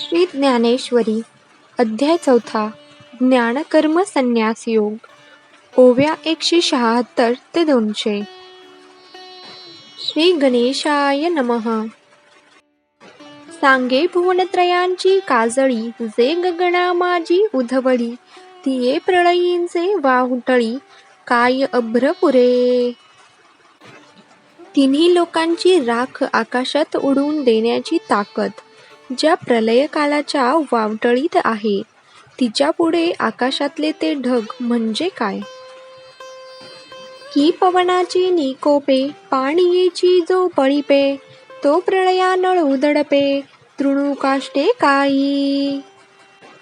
श्री ज्ञानेश्वरी अध्याय चौथा ज्ञानकर्म संन्यास योग. ओव्या एकशे शहात्तर ते दोनशे. श्री गणेशाय नमः. सांगे भुवनत्रयांची काजळी जे गगणा माझी उधवळी तिये प्रळयींचे वाहुटळी काय अभ्रपुरे. तिन्ही लोकांची राख आकाशात उडवून देण्याची ताकद. ज्या प्रलयकालाच्या वावटळीत आहे तिच्यापुढे आकाशातले ते ढग म्हणजे काय? की पवनाची निकोपे पाणीयेची जो पळीपे तो प्रळयानळ दडपे तृणू काष्टे काई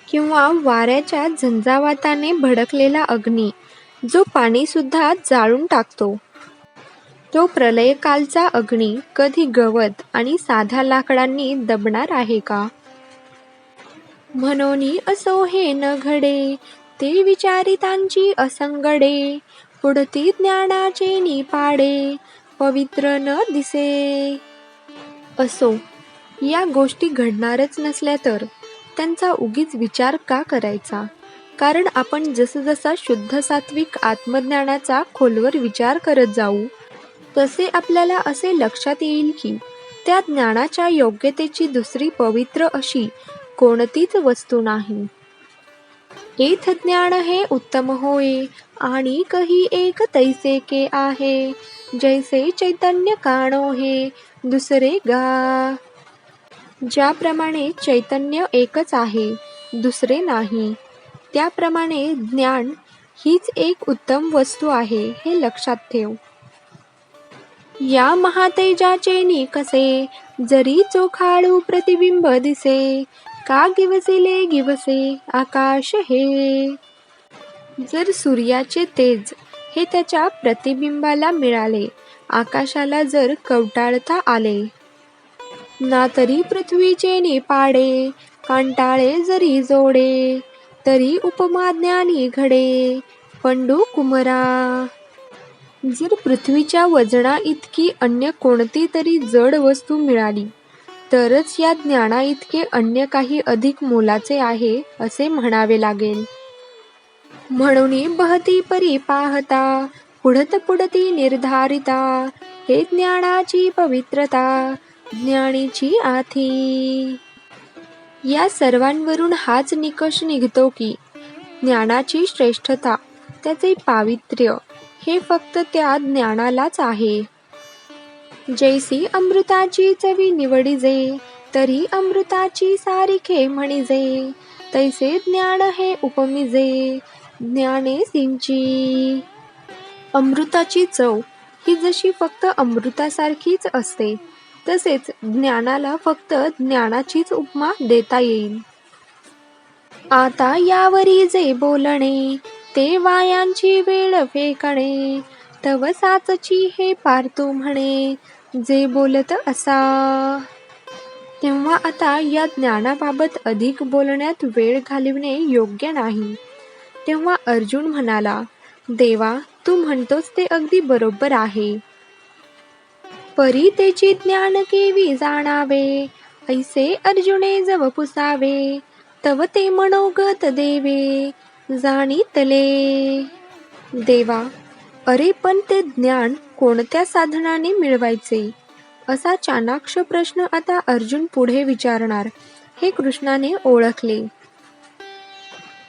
किंवा वाऱ्याच्या झंझावाताने भडकलेला अग्नी जो पाणीसुद्धा जाळून टाकतो. तो प्रलयकालचा अग्नी कधी गवत आणि साध्या लाकडांनी दबणार आहे का? म्हणून असो हे न घडे ते विचारितांची असंगडे पुढती ज्ञानाचे निपाडे पवित्र न दिसे. असो या गोष्टी घडणारच नसल्या तर त्यांचा उगीच विचार का करायचा? कारण आपण जसजसा शुद्ध सात्विक आत्मज्ञानाचा खोलवर विचार करत जाऊ तसे आपल्याला असे लक्षात येईल की त्या ज्ञानाच्या योग्यतेची दुसरी पवित्र अशी कोणतीच वस्तू नाही. एथ ज्ञान हे उत्तम होय आणि कही एक तैसे के आहे जैसे चैतन्य काणो हे दुसरे गा. ज्याप्रमाणे चैतन्य एकच आहे दुसरे नाही त्याप्रमाणे ज्ञान हीच एक उत्तम वस्तू आहे हे लक्षात ठेव. या महातेजाचे निकसे जरी चोखाळू प्रतिबिंब दिसे का गिवसिले गिवसे आकाश हे? जर सूर्याचे तेज हे त्याच्या प्रतिबिंबाला मिळाले आकाशाला जर कवटाळता आले. ना तरी पृथ्वीचे निपाडे कांटाळे जरी जोडे तरी उपमाज्ञानी घडे पंडू कुमरा जर पृथ्वीच्या वजना इतकी अन्य कोणती तरी जड वस्तू मिळाली. तरच या ज्ञाना इतके अन्य काही अधिक मोलाचे आहे असे म्हणावे लागेल. म्हणून बहती परी पाहता पुढत पुढती निर्धारिता हे ज्ञानाची पवित्रता ज्ञानीची आथी. या सर्वांवरून हाच निकष निघतो की ज्ञानाची श्रेष्ठता त्याचे पावित्र्य हे फक्त त्या ज्ञानालाच आहे. जैसी अमृताची चवी निवडिजे तरी अमृताची सारिखे म्हणिजे तैसे ज्ञान हे उपमिजे ज्ञाने सिंची. अमृताची चव ही जशी फक्त अमृतासारखीच असते तसेच ज्ञानाला फक्त ज्ञानाचीच उपमा देता येईल. आता यावरी जे बोलणे ते वायांची वेळ फेकणे तव साचची हे पारतू म्हणे जे बोलत असा. तेव्हा आता या ज्ञानाबाबत अधिक बोलण्यात वेळ घालविणे योग्य नाही. तेव्हा अर्जुन म्हणाला देवा तू म्हणतोस ते अगदी बरोबर आहे. परी त्याची ज्ञान केवी जाणावे? ऐसे अर्जुने जव पुसावे. तव ते मनोगत देवे. जाणीतले देवा अरे पण ते ज्ञान कोणत्या साधनाने मिळवायचे? असा चाणाक्ष प्रश्न आता अर्जुन पुढे विचारणार. हे कृष्णाने ओळखले.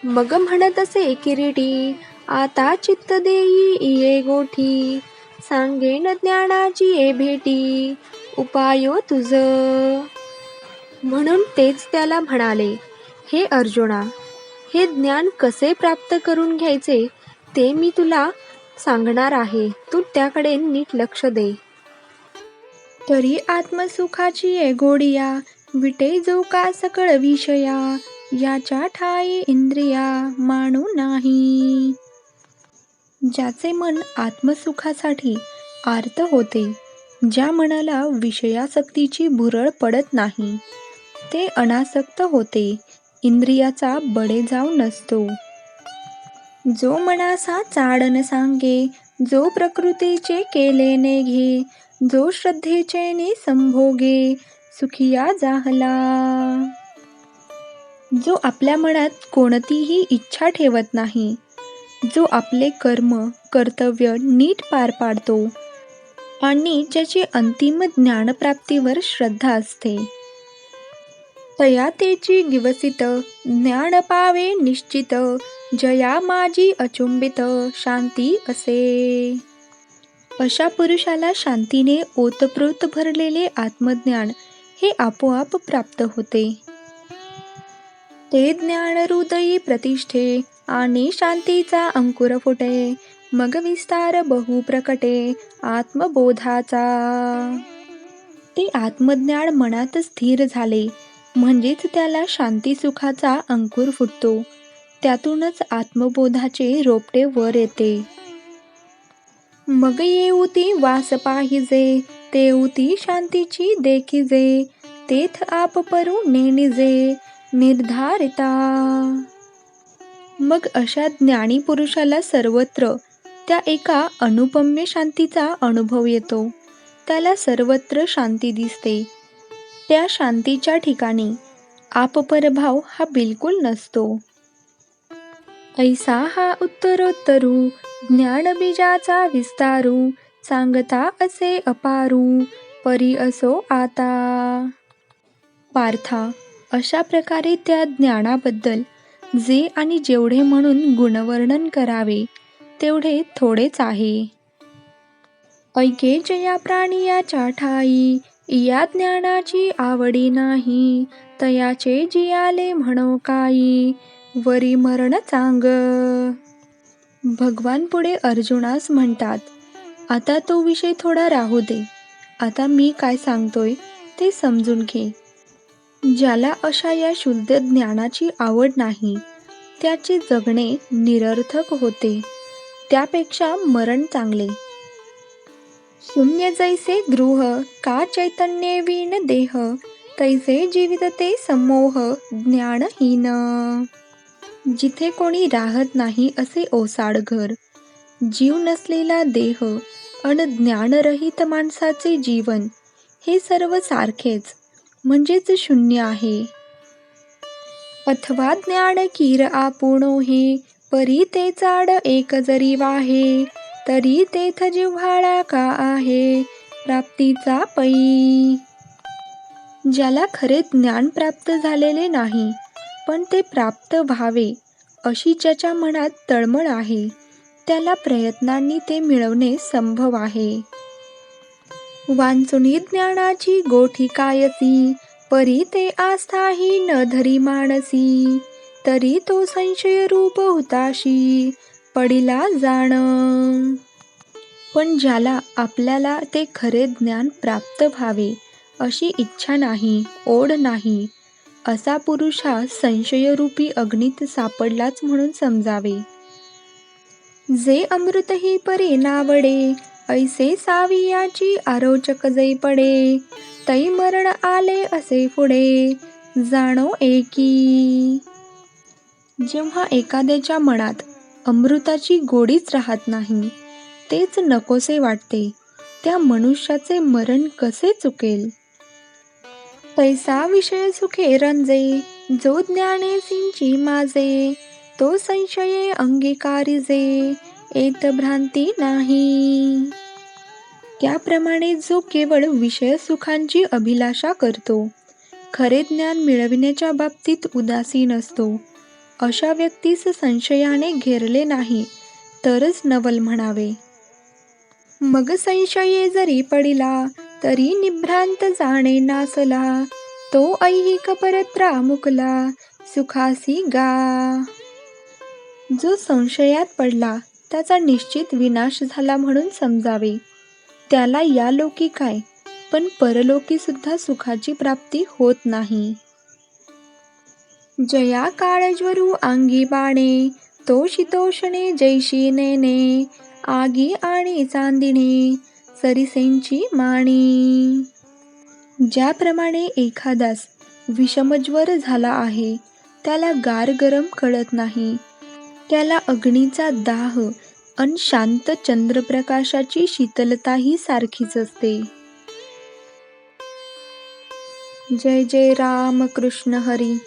मग म्हणत असे किरीटी आता चित्त देई इये गोठी. सांगेन ज्ञानाची ये भेटी उपायो तुझ. म्हणून तेच त्याला म्हणाले. हे अर्जुना हे ज्ञान कसे प्राप्त करून घ्यायचे ते मी तुला सांगणार आहे. तू त्याकडे नीट लक्ष दे. तरी आत्मसुखाची ए गोडिया विटे जो का सकळ विषया याच्या ठाई इंद्रिया मानू नाही. ज्याचे मन आत्मसुखासाठी आर्त होते ज्या मनाला विषयासक्तीची भुरळ पडत नाही ते अनासक्त होते इंद्रियाचा बडे जाऊ नसतो. जो मनासा चाडन सांगे जो प्रकृतीचे केले ने घे जो श्रद्धेचे नि संभोगे सुखिया जाहला. जो आपल्या मनात कोणतीही इच्छा ठेवत नाही जो आपले कर्म कर्तव्य नीट पार पाडतो आणि ज्याची अंतिम ज्ञानप्राप्तीवर श्रद्धा असते. तया तेची ज्ञान पावे निश्चित जया माझी अचुंबित शांती असे. अशा पुरुषाला शांतीने ओतप्रोत भरलेले आत्मज्ञान हे आपोआप प्राप्त होते. ते ज्ञान हृदयी प्रतिष्ठे आणि शांतीचा अंकुर फुटे मग विस्तार बहु प्रकटे आत्मबोधाचा. ते आत्मज्ञान मनात स्थिर झाले म्हणजेच त्याला शांती सुखाचा अंकुर फुटतो. त्यातूनच आत्मबोधाचे रोपटे वर येते. मग येऊती वास पाहिजे तेऊती शांतीची देखिजे तेथ आप परू नेणिजे निर्धारिता. मग अशा ज्ञानी पुरुषाला सर्वत्र त्या एका अनुपम्य शांतीचा अनुभव येतो. त्याला सर्वत्र शांती दिसते. त्या शांतीच्या ठिकाणी आपपरभाव हा बिलकुल नसतो. ऐसा हा उत्तरोत्तरू ज्ञानबीजाचा विस्तारू सांगता असे अपारू परी असो आता. पार्था अशा प्रकारे त्या ज्ञानाबद्दल जे आणि जेवढे म्हणून गुणवर्णन करावे तेवढे थोडेच आहे. ऐके जया प्राणियाच्या ठाई या ज्ञानाची आवडी नाही. तयाचे जियाले म्हणो काही वरी मरण चांग. भगवान पुढे अर्जुनास म्हणतात आता तो विषय थोडा राहू दे. आता मी काय सांगतोय ते समजून घे. ज्याला अशा या शुद्ध ज्ञानाची आवड नाही त्याचे जगणे निरर्थक होते. त्यापेक्षा मरण चांगले. शून्य जैसे गृह का चैतन्यवीन देह तैसे जीवित ते समोह ज्ञानहीन। जिथे कोणी राहत नाही असे ओसाड घर जीव नसलेला देह अन ज्ञानरहित माणसाचे जीवन हे सर्व सारखेच म्हणजेच शून्य आहे. अथवा ज्ञान कीर आपुणो हे परी ते चाड एक जरी वाहे. तरी तेथ जिव्हाळा का आहे? प्राप्तीचा पै. ज्याला खरे ज्ञान प्राप्त झालेले नाही पण ते प्राप्त व्हावे अशी ज्याच्या मनात तळमळ आहे त्याला प्रयत्नांनी ते मिळवणे संभव आहे. वांचुनी ज्ञानाची गोठी कायसी परी ते आस्थाही न धरी माणसी तरी तो संशय रूप हुताशी पडिला जाण. पण ज्याला आपल्याला ते खरे ज्ञान प्राप्त व्हावे अशी इच्छा नाही ओढ नाही असा पुरुष हा संशयरूपी अग्नीत सापडलाच म्हणून समजावे. जे अमृत ही नावडे ऐसे सावियाची आरोचक जै पडे तै मरण आले असे पुढे जाणो एकी. जेव्हा एखाद्याच्या मनात अमृताची गोडीच राहत नाही. तेच नकोसे वाटते. त्या मनुष्याचे मरण कसे चुकेल? पैसा विषय सुखे रंजे जो ज्ञाने सिंची माझे तो संशये अंगीकारिजे एत भ्रांती नाही. त्याप्रमाणे जो केवळ विषय सुखांची अभिलाषा करतो खरे ज्ञान मिळविण्याच्या बाबतीत उदासीन असतो. अशा व्यक्तीस संशयाने घेरले नाही तरच नवल म्हणावे. मग संशये जरी पडिला तरी निभ्रांत जाणे नासला तो ऐहिक परत्रा मुकला सुखासी गा. जो संशयात पडला त्याचा निश्चित विनाश झाला म्हणून समजावे. त्याला या लोकी काय पण परलोकी सुद्धा सुखाची प्राप्ती होत नाही. जया काळज्वरू अंगी बाणे तो शितोषणे जैशी नेने आगी आणि चांदिणे सरिसेंची माणी. ज्याप्रमाणे एखादास विषमज्वर झाला आहे त्याला गार गरम कळत नाही. त्याला अग्नीचा दाह अन शांत चंद्रप्रकाशाची शीतलताही सारखीच असते. जय जय राम कृष्ण हरी.